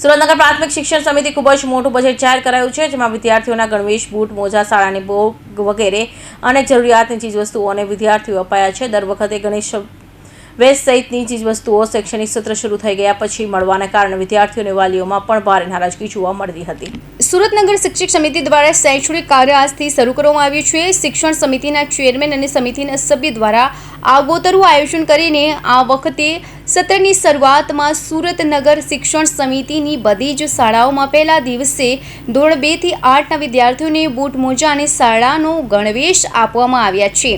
સુરેન્દ્રનગર પ્રાથમિક શિક્ષણ સમિતિ ખૂબ જ મોટું બજેટ જાહેર કરાયું છે, જેમાં વિદ્યાર્થીઓના ગણવેશ, બૂટ, મોજા, શાળાની બોગ વગેરે અનેક જરૂરિયાતની ચીજવસ્તુઓને વિદ્યાર્થીઓ અપાયા છે. દર વખતે ગણેશ વેશ સહિતની ચીજવસ્તુઓ શૈક્ષણિક સત્ર શરૂ થઈ ગયા પછી મળવાના કારણે વિદ્યાર્થીઓને વાલીઓમાં પણ ભારે નારાજગી જોવા મળતી હતી. સુરતનગર શિક્ષક સમિતિ દ્વારા શૈક્ષણિક કાર્ય આજથી શરૂ કરવામાં આવ્યું છે. શિક્ષણ સમિતિના ચેરમેન અને સમિતિના સભ્ય દ્વારા આગોતરું આયોજન કરીને આ વખતે સત્રની શરૂઆતમાં સુરત નગર શિક્ષણ સમિતિની બધી જ શાળાઓમાં પહેલા દિવસે ધોરણ બેથી આઠના વિદ્યાર્થીઓને બૂટ મોજા અને શાળાનો ગણવેશ આપવામાં આવ્યા છે.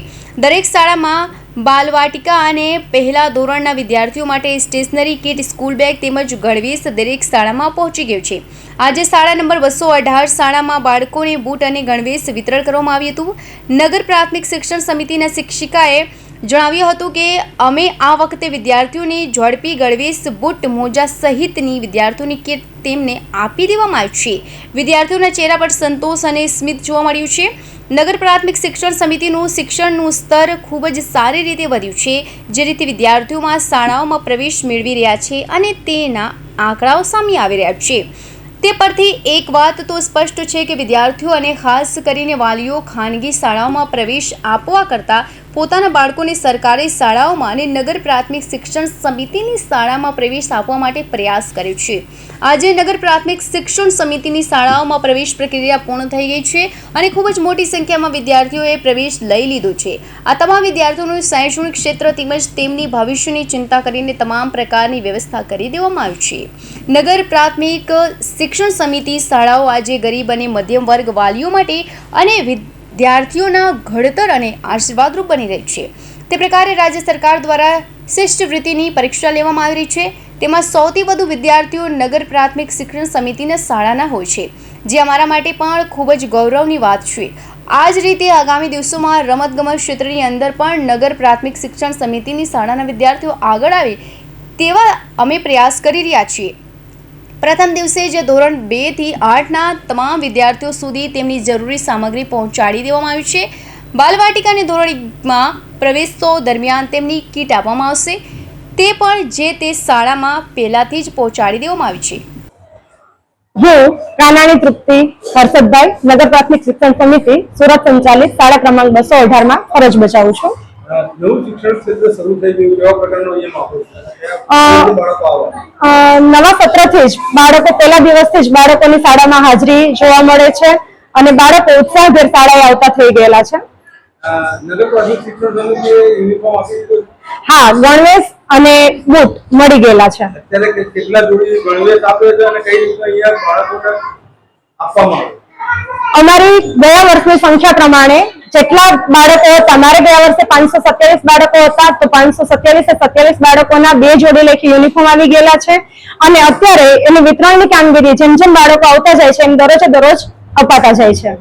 દરેક શાળામાં બાલવાટિકા અને પહેલા ધોરણના વિદ્યાર્થીઓ માટે સ્ટેશનરી કિટ, સ્કૂલ બેગ તેમજ ગણવેશ દરેક શાળામાં પહોંચી ગયું છે. આજે શાળા નંબર બસો અઢાર શાળામાં બાળકોને બૂટ અને ગણવેશ વિતરણ કરવામાં આવ્યું હતું. નગર પ્રાથમિક શિક્ષણ સમિતિના શિક્ષિકાએ જણાવ્યું હતું કે અમે આ વખતે વિદ્યાર્થીઓને ઝડપી ગળવેશ, બૂટ, મોજા સહિતની વિદ્યાર્થીઓની કે તેમને આપી દેવામાં આવી છે. વિદ્યાર્થીઓના ચહેરા પર સંતોષ અને સ્મિત જોવા મળ્યું છે. નગર પ્રાથમિક શિક્ષણ સમિતિનું શિક્ષણનું સ્તર ખૂબ જ સારી રીતે વધ્યું છે, જે રીતે વિદ્યાર્થીઓમાં શાળાઓમાં પ્રવેશ મેળવી રહ્યા છે અને તેના આંકડાઓ સામે આવી રહ્યા છે. તે પરથી એક વાત તો સ્પષ્ટ છે કે વિદ્યાર્થીઓ અને ખાસ કરીને વાલીઓ ખાનગી શાળાઓમાં પ્રવેશ આપવા કરતાં પોતાના બાળકોને સરકારી શાળાઓમાં અને નગર પ્રાથમિક શિક્ષણ સમિતિની શાળામાં પ્રવેશ આપવા માટે પ્રયાસ કર્યો છે. આજે નગર પ્રાથમિક શિક્ષણ સમિતિની શાળાઓમાં પ્રવેશ પ્રક્રિયા પૂર્ણ થઈ ગઈ છે અને ખૂબ જ મોટી સંખ્યામાં વિદ્યાર્થીઓએ પ્રવેશ લઈ લીધો છે. આ તમામ વિદ્યાર્થીઓનું શૈક્ષણિક ક્ષેત્ર તેમજ તેમની ભવિષ્યની ચિંતા કરીને તમામ પ્રકારની વ્યવસ્થા કરી દેવામાં આવી છે. નગર પ્રાથમિક શિક્ષણ સમિતિ શાળાઓ આજે ગરીબ અને મધ્યમ વર્ગ વાલીઓ માટે અને વિદ્યાર્થીઓના ઘડતર અને આશીર્વાદરૂપ બની રહી છે. તે પ્રકારે રાજ્ય સરકાર દ્વારા શિષ્યવૃત્તિની પરીક્ષા લેવામાં આવી રહી છે. તેમાં સૌથી વધુ વિદ્યાર્થીઓ નગર પ્રાથમિક શિક્ષણ સમિતિના શાળાના હોય છે, જે અમારા માટે પણ ખૂબ જ ગૌરવની વાત છે. આ જ રીતે આગામી દિવસોમાં રમતગમત ક્ષેત્રની અંદર પણ નગર પ્રાથમિક શિક્ષણ સમિતિની શાળાના વિદ્યાર્થીઓ આગળ આવે તેવા અમે પ્રયાસ કરી રહ્યા છીએ. પ્રથમ દિવસે જે ધોરણ બેથી આઠના તમામ વિદ્યાર્થીઓ સુધી તેમની જરૂરી સામગ્રી પહોંચાડી દેવામાં આવી છે. બાલવાટિકાની ધોરણમાં પ્રવેશો દરમિયાન તેમની કીટ આપવામાં આવશે. તે પણ જે તે શાળામાં પહેલાથી જ પહોંચાડી દેવામાં આવી છે. હું પ્રાણાની તૃપ્તિ હર્ષદભાઈ, નગર પ્રાથમિક શિક્ષણ સમિતિ, સુરત સંચાલિત શાળા ક્રમાંક બસો અઢારમાં ફરજ બજાવું છું. નવું સત્રથી જ બાળકો પહેલા દિવસથી જ બાળકોની શાળામાં હાજરી જોવા મળે છે અને બાળકો ઉત્સાહભેર શાળાએ આવતા થઈ ગયેલા છે. હા ગણવેશ અને બૂટ મળી ગયેલા છે. કેટલા જોડી ગણવેશ આપે છે અને કઈ રીતે અહીંયા બાળકોને આપવામાં આવે? અમારી ગયા વર્ષની સંખ્યા પ્રમાણે જેટલા બાળકો હતા અમારે ગયા વર્ષે પાંચસો સત્યાવીસ બાળકો હતા, તો પાંચસો સત્યાવીસ સત્યાવીસ બાળકોના બે જોડી લેખી યુનિફોર્મ આવી ગયેલા છે. અને અત્યારે એની વિતરણની કામગીરી જેમ જેમ બાળકો આવતા જાય છે, એમ દરરોજે દરરોજ અપાતા જાય છે.